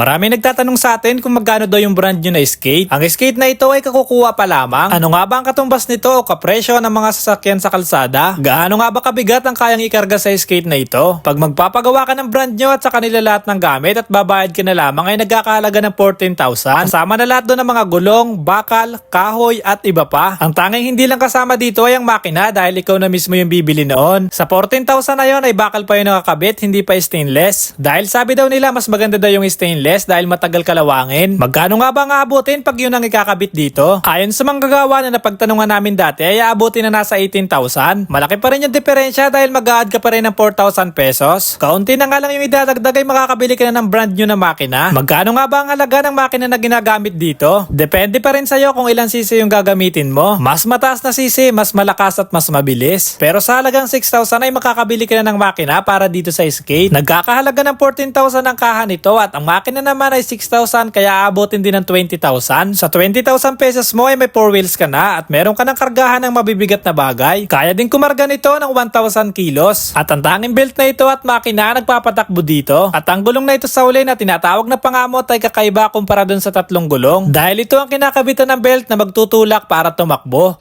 Marami nagtatanong sa atin kung magkano daw yung brand new na skate. Ang skate na ito ay kakukuha pa lamang. Ano nga ba ang katumbas nito o kapresyo ng mga sasakyan sa kalsada? Gaano nga ba kabigat ang kayang ikarga sa skate na ito? Pag magpapagawa ka ng brand new at sa kanila lahat ng gamit at babayad ka na lamang ay nagkakahalaga ng 14,000. Kasama na lahat doon ng mga gulong, bakal, kahoy at iba pa. Ang tanging hindi lang kasama dito ay ang makina dahil ikaw na mismo yung bibili noon. Sa 14,000 na yon ay bakal pa yung nakakabit, hindi pa stainless. Dahil sabi daw nila mas maganda daw yung stainless dahil matagal kalawangin. Magkano nga ba ang aabutin pag yun ang ikakabit dito? Ayon sa manggagawa na napagtanungan namin dati ay aabutin na nasa 18,000. Malaki pa rin yung diferensya dahil mag-add ka pa rin ng 4,000 pesos. Kaunti na nga lang yung idadagdag ay makakabili ka na ng brand new na makina. Magkano nga ba ang halaga ng makina na ginagamit dito? Depende pa rin sa'yo kung ilang cc yung gagamitin mo. Mas mataas na cc, mas malakas at mas mabilis. Pero sa halagang 6,000 ay makakabili ka na ng makina para dito sa skate. Nagkakahalaga ng 14,000 ang kaha nito at ang makina naman ay 6,000 kaya aabotin din ng 20,000. Sa 20,000 pesos mo ay may 4 wheels ka na at meron ka ng kargahan ng mabibigat na bagay. Kaya din kumarga nito ng 1,000 kilos. At ang tanging belt na ito at makina nagpapatakbo dito. At ang gulong na ito sa uli na tinatawag na pangamot ay kakaiba kumpara dun sa tatlong gulong. Dahil ito ang kinakabitan ng belt na magtutulak para tumakbo.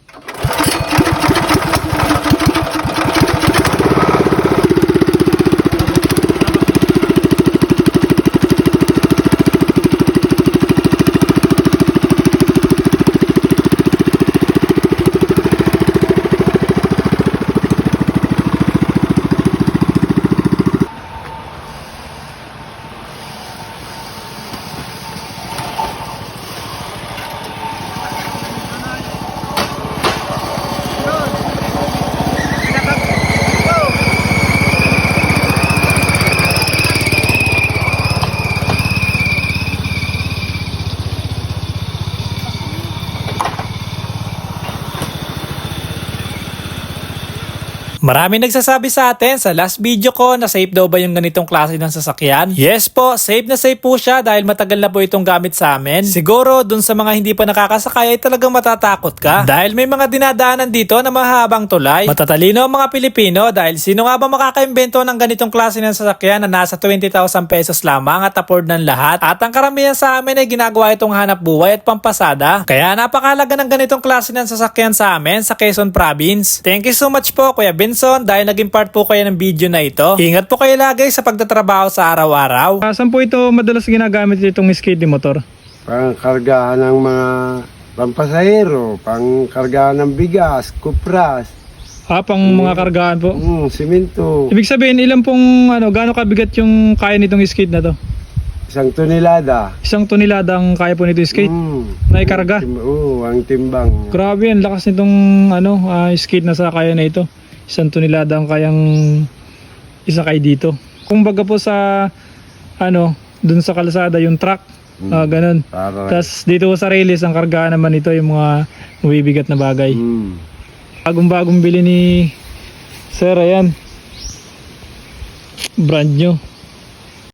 Marami nagsasabi sa atin sa last video ko na safe daw ba yung ganitong klase ng sasakyan? Yes po, safe na safe po siya dahil matagal na po itong gamit sa amin. Siguro dun sa mga hindi pa nakakasakay ay talagang matatakot ka. Dahil may mga dinadaanan dito na mahabang tulay. Matatalino ang mga Pilipino dahil sino nga ba makakaimbento ng ganitong klase ng sasakyan na nasa 20,000 pesos lamang at afford ng lahat? At ang karamihan sa amin ay ginagawa itong hanap buhay at pampasada. Kaya napakalaga ng ganitong klase ng sasakyan sa amin sa Quezon Province. Thank you so much po Kuya Benson dahil naging part po kayo ng video na ito. Ingat po kayo lagi sa pagtatrabaho sa araw-araw. Ah, saan po ito madalas ginagamit itong skate motor? pangkargahan ng mga pampasahero, pangkargahan ng bigas, kupras, Ah, pang mga kargaan po. mm, simento, Ibig sabihin, ilan pong, ano, gaano kabigat yung kaya nitong skate na to? isang tonelada. Isang toneladang kaya po nito skate? Mm. Na ikarga? Oo, ang timbang. Grabe, ang lakas nitong, ano, ah, skate na sa kaya na ito. Isang tonelada ang kayang isakay dito. Kung baga po sa, ano, dun sa kalsada, yung truck, ah, ganun. Para, Tapos dito sa release, ang kargaan naman ito, yung mga mabibigat na bagay. mm. Bagong-bagong bili ni Sir, ayan. Brand new.